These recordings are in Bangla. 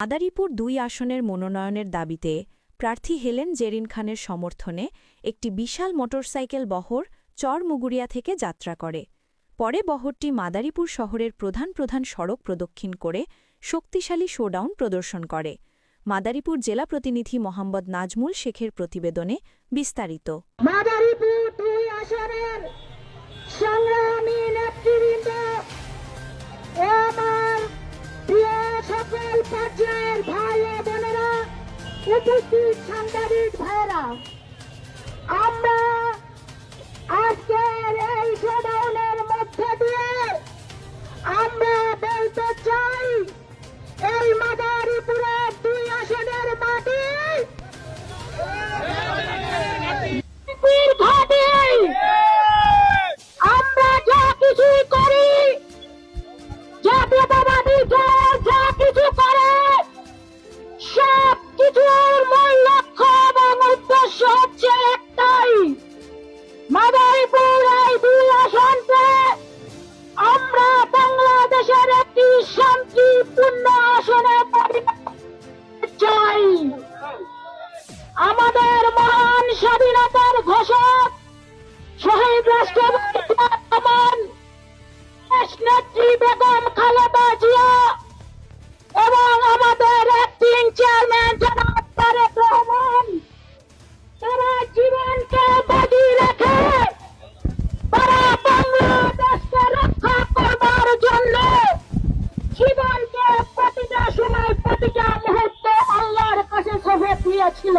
মাদারীপুর দুই আসনের মনোনয়নের দাবিতে প্রার্থী হেলেন জেরিন খানের সমর্থনে একটি বিশাল মোটরসাইকেল বহর চরমুগুরিয়া থেকে যাত্রা করে। পরে বহরটি মাদারীপুর শহরের প্রধান প্রধান সড়ক প্রদক্ষিণ করে শক্তিশালী শোডাউন প্রদর্শন করে। মাদারীপুর জেলা প্রতিনিধি মোহাম্মদ নাজমুল শেখের প্রতিবেদনে বিস্তারিত। মাদারীপুর দুই আসনের সংগ্রামী নেতৃবৃন্দ উপস্থিত সাংবাদিক ভাইয়েরা আমরা আজকের এই শোডাউনের মধ্যে দিয়ে আমাদের মহান স্বাধীনতার ঘোষক, শহীদ রাষ্ট্রপতি বেগম খালেদা জিয়া এবং আমাদের অ্যাক্টিং চেয়ারম্যান জনাব তারেক রহমান, তারা জীবনকে বাজি তারা বাংলাদেশকে রক্ষা করবার জন্য জীবনকে প্রতিটা সময়, প্রতিটা মুহূর্তে আল্লাহর কাছে সঁপে দিয়েছিল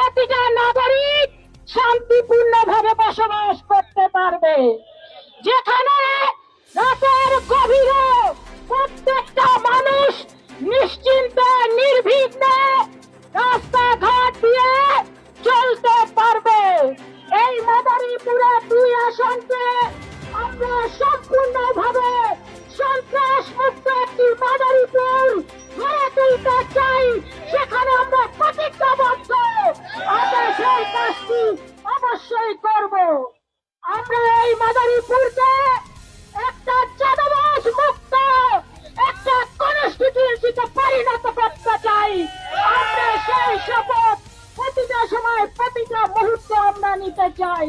প্রতিটা নাগরিক শান্তিপূর্ণ ভাবে বসবাস করতে পারবে। যেখানে রাতের গভীরে প্রত্যেকটা মানুষ নিশ্চিন্তে, নির্বিঘ্নে রাস্তাঘাট দিয়ে চলতে পারবে। এই মাদারীপুরে দুই আসনকে আমরা সম্পূর্ণভাবে সন্ত্রাস মুক্ত একটি আমরা এই মাদারীপুরকে একটা চাঁদাবাস মুক্ত, একটা কনস্টিটিউন্সিতে পরিণত করতে চাই। আমরা সেই শপথ প্রতিটা সময়, প্রতিটা মুহূর্তে আমরা নিতে চাই।